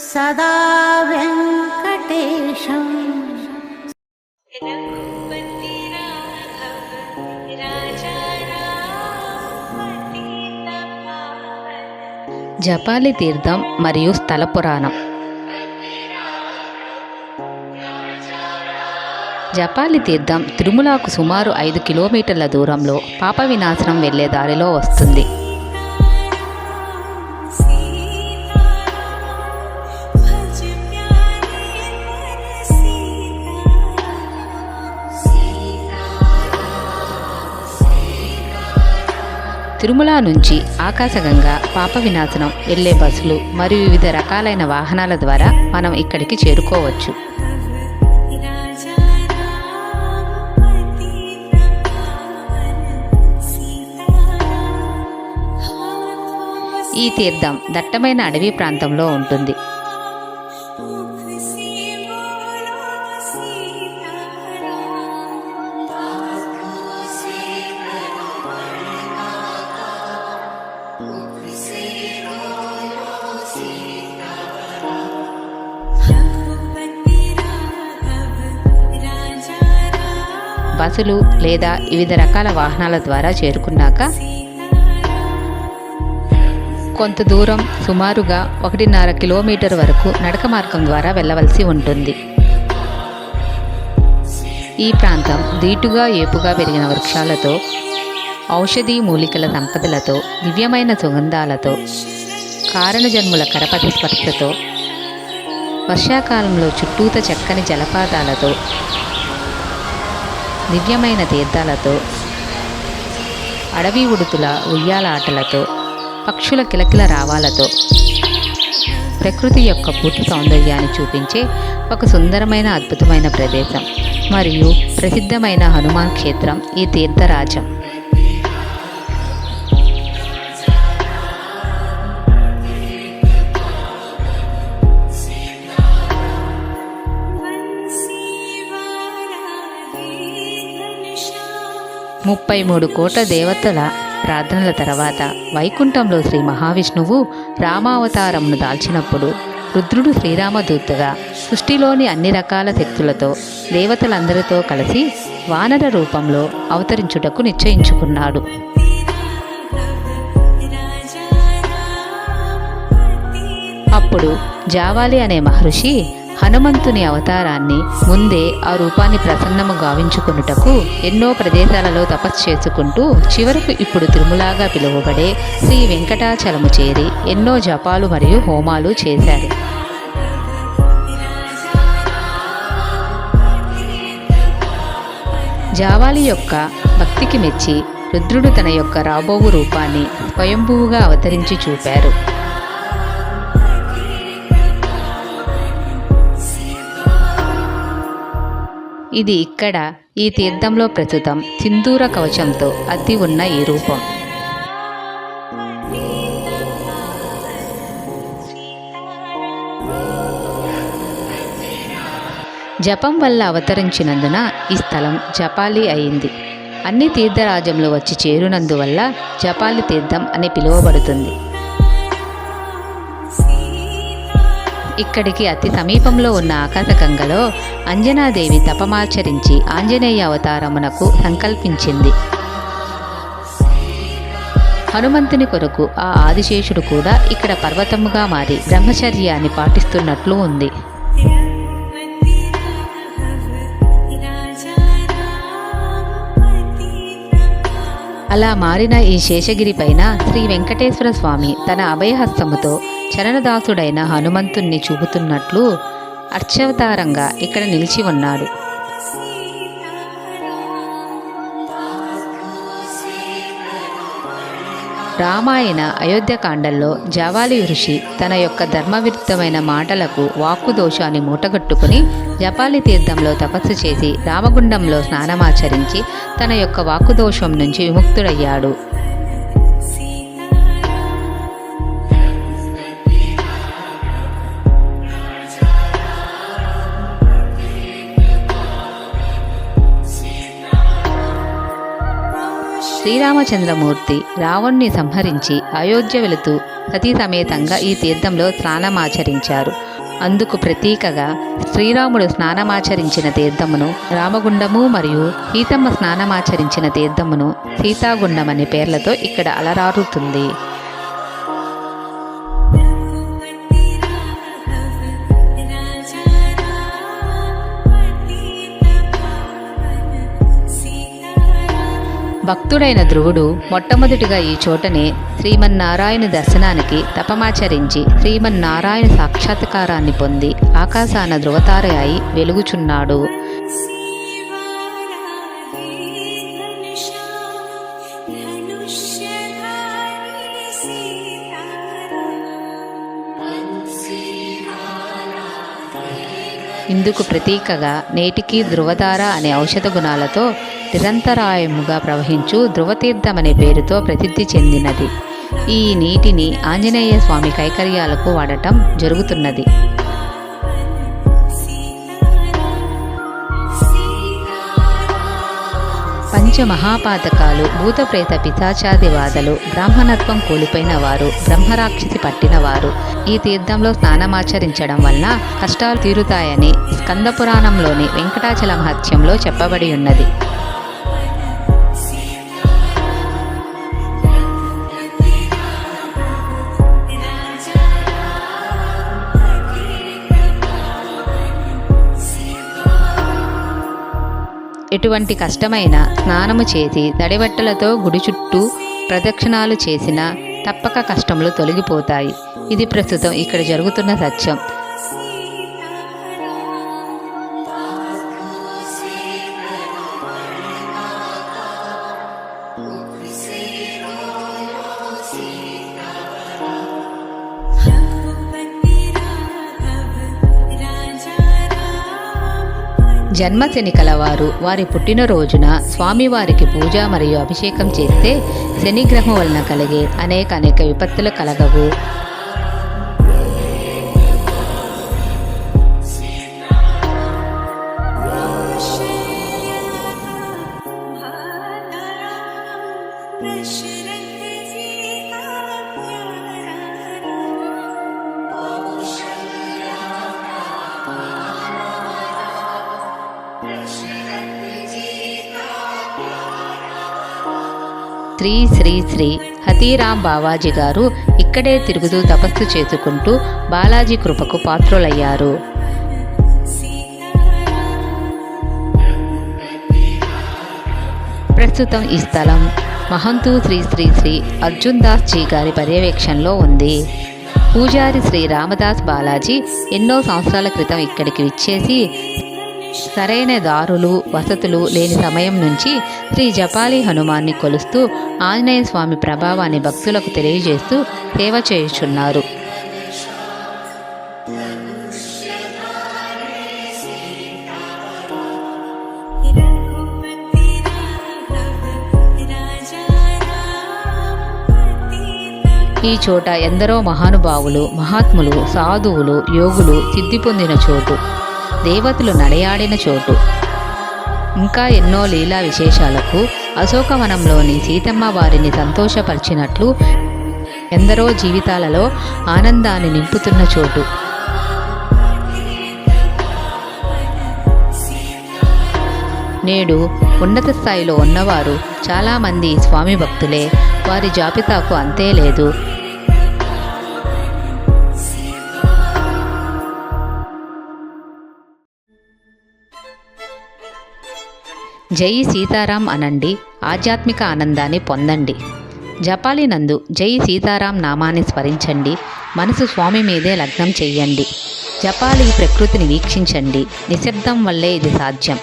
सदा वेङ्कटेशम् रघुपति राघव राजा राम पतित पावन జపాలి తీర్థం మరియు స్థల పురాణం జపాలి తీర్థం తిరుమలకు సుమారు ఐదు కిలోమీటర్ల దూరంలో పాప వినాశనం వెళ్లే దారిలో వస్తుంది తిరుమల నుంచి ఆకాశగంగా పాప వినాశనం వెళ్ళే బస్సులు మరియు వివిధ రకాలైన వాహనాల ద్వారా మనం ఇక్కడికి చేరుకోవచ్చు. ఈ తీర్థం దట్టమైన అడవి ప్రాంతంలో ఉంటుంది. బస్సులు లేదా వివిధ రకాల వాహనాల ద్వారా చేరుకున్నాక కొంత దూరం సుమారుగా ఒకటిన్నర కిలోమీటర్ వరకు నడక మార్గం ద్వారా వెళ్ళవలసి ఉంటుంది. ఈ ప్రాంతం దీటుగా ఏపుగా పెరిగిన వృక్షాలతో ఔషధీ మూలికల సంపదలతో దివ్యమైన సుగంధాలతో కారణజన్ముల కరపతి స్పర్శతో వర్షాకాలంలో చుట్టూత చక్కని జలపాతాలతో దివ్యమైన తీర్థాలతో అడవి ఉడుతుల ఉయ్యాల ఆటలతో పక్షుల కిలకిల రావాలతో ప్రకృతి యొక్క పూర్తి సౌందర్యాన్ని చూపించే ఒక సుందరమైన అద్భుతమైన ప్రదేశం మరియు ప్రసిద్ధమైన హనుమాన్ క్షేత్రం ఈ తీర్థరాజం. ముప్పై మూడు కోట్ల దేవతల ప్రార్థనల తర్వాత వైకుంఠంలో శ్రీ మహావిష్ణువు రామావతారంను దాల్చినప్పుడు రుద్రుడు శ్రీరామదూతగా సృష్టిలోని అన్ని రకాల శక్తులతో దేవతలందరితో కలిసి వానర రూపంలో అవతరించుటకు నిశ్చయించుకున్నాడు. అప్పుడు జావాలి అనే మహర్షి హనుమంతుని అవతారాన్ని ముందే ఆ రూపాన్ని ప్రసన్నము గావించుకొనుటకు ఎన్నో ప్రదేశాలలో తపస్సు చేసుకుంటూ చివరకు ఇప్పుడు తిరుమలాగా పిలువబడే శ్రీ వెంకటాచలము చేరి ఎన్నో జపాలు మరియు హోమాలు చేశారు. జావాలి యొక్క భక్తికి మెచ్చి రుద్రుడు తన యొక్క రాబోవు రూపాన్ని స్వయంభువుగా అవతరించి చూపారు. ఇది ఇక్కడ ఈ తీర్థంలో ప్రస్తుతం సింధూర కవచంతో అద్ది ఉన్న ఈ రూపం. జపం వల్ల అవతరించినందున ఈ స్థలం జపాలి అయింది. అన్ని తీర్థరాజంలో వచ్చి చేరునందువల్ల జపాలి తీర్థం అని పిలువబడుతుంది. ఇక్కడికి అతి సమీపంలో ఉన్న ఆకాశగంగలో అంజనాదేవి తపమాచరించి ఆంజనేయ అవతారమునకు సంకల్పించింది. హనుమంతుని కొరకు ఆ ఆదిశేషుడు కూడా ఇక్కడ పర్వతముగా మారి బ్రహ్మచర్యాన్ని పాటిస్తున్నట్లు ఉంది. అలా మారిన ఈ శేషగిరి పైన శ్రీ వెంకటేశ్వర స్వామి తన అభయహస్తముతో చరణదాసుడైన హనుమంతుణ్ణి చూపుతున్నట్లు అర్చవతారంగా ఇక్కడ నిలిచి ఉన్నాడు. రామాయణ అయోధ్యకాండంలో జవాలి ఋషి తన యొక్క ధర్మవిరుద్ధమైన మాటలకు వాక్కు దోషాన్ని మూటగట్టుకుని జపాలి తీర్థంలో తపస్సు చేసి రామగుండంలో స్నానమాచరించి తన యొక్క వాక్కు దోషం నుంచి విముక్తుడయ్యాడు. శ్రీరామచంద్రమూర్తి రావణ్ణి సంహరించి అయోధ్య వెళుతూ సతీ సమేతంగా ఈ తీర్థంలో స్నానమాచరించారు. అందుకు ప్రతీకగా శ్రీరాముడు స్నానమాచరించిన తీర్థమును రామగుండము మరియు సీతమ్మ స్నానమాచరించిన తీర్థమును సీతాగుండం అనే పేర్లతో ఇక్కడ అలరారుతుంది. భక్తుడైన ధ్రువుడు మొట్టమొదటిగా ఈ చోటనే శ్రీమన్నారాయణ దర్శనానికి తపమాచరించి శ్రీమన్నారాయణ సాక్షాత్కారాన్ని పొంది ఆకాశాన ధ్రువతార అయి వెలుగుచున్నాడు. ఇందుకు ప్రతీకగా నేటికీ ధృవతార అనే ఔషధ గుణాలతో నిరంతరాయముగా ప్రవహించు ధృవతీర్థం అనే పేరుతో ప్రసిద్ధి చెందినది. ఈ నీటిని ఆంజనేయ స్వామి కైకర్యాలకు వాడటం జరుగుతున్నది. పంచమహాపాతకాలు భూతప్రేత పిశాచాది వాదలు బ్రాహ్మణత్వం కోల్పోయిన వారు బ్రహ్మరాక్షసి పట్టిన వారు ఈ తీర్థంలో స్నానమాచరించడం వలన కష్టాలు తీరుతాయని స్కందపురాణంలోని వెంకటాచల మహత్యంలో చెప్పబడి ఉన్నది. ఎటువంటి కష్టమైన స్నానము చేసి తడిబట్టలతో గుడి చుట్టూ ప్రదక్షిణాలు చేసినా తప్పక కష్టములు తొలగిపోతాయి. ఇది ప్రస్తుతం ఇక్కడ జరుగుతున్న సత్యం. జన్మశని కలవారు. వారి పుట్టినరోజున స్వామివారికి పూజ మరియు అభిషేకం చేస్తే శనిగ్రహం వలన కలిగే అనేక అనేక విపత్తులు కలగవు. శ్రీ శ్రీ శ్రీ హతీరాం బావాజీ గారు ఇక్కడే తిరుగుతూ తపస్సు చేసుకుంటూ బాలాజీ కృపకు పాత్రులయ్యారు. ప్రస్తుతం ఈ స్థలం మహంతు శ్రీ శ్రీ శ్రీ అర్జున్ దాస్ జీ గారి పర్యవేక్షణలో ఉంది. పూజారి శ్రీ రామదాస్ బాలాజీ ఎన్నో సంవత్సరాల క్రితం ఇక్కడికి విచ్చేసి సరైన దారులు వసతులు లేని సమయం నుంచి శ్రీ జపాలి హనుమాన్ని కొలుస్తూ ఆంజనేయ స్వామి ప్రభావాన్ని భక్తులకు తెలియజేస్తూ సేవ చేయుచున్నారు. ఈ చోట ఎందరో మహానుభావులు మహాత్ములు సాధువులు యోగులు సిద్ధి పొందిన చోటు. దేవతలు నడయాడిన చోటు. ఇంకా ఎన్నో లీలా విశేషాలకు అశోకవనంలోని సీతమ్మ వారిని సంతోషపరిచినట్లు ఎందరో జీవితాలలో ఆనందాన్ని నింపుతున్న చోటు. నేడు ఉన్నత స్థాయిలో ఉన్నవారు చాలామంది స్వామి భక్తులే. వారి జాబితాకు అంతే లేదు. జై సీతారాం అనండి. ఆధ్యాత్మిక ఆనందాన్ని పొందండి. జపాలి నందు జై సీతారాం నామాన్ని స్మరించండి. మనసు స్వామి మీదే లగ్నం చేయండి. జపాలి ప్రకృతిని వీక్షించండి. నిశ్శబ్దం వల్లే ఇది సాధ్యం.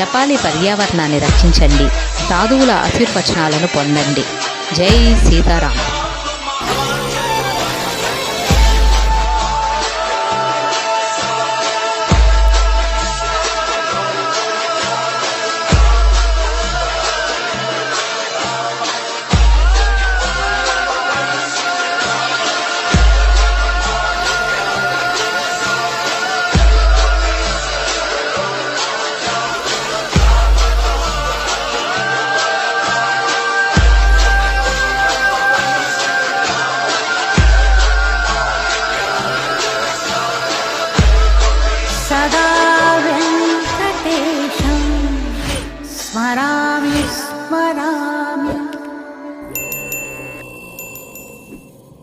జపాలి పర్యావరణాన్ని రక్షించండి. సాధువుల ఆశీర్వచనాలను పొందండి. జై సీతారాం.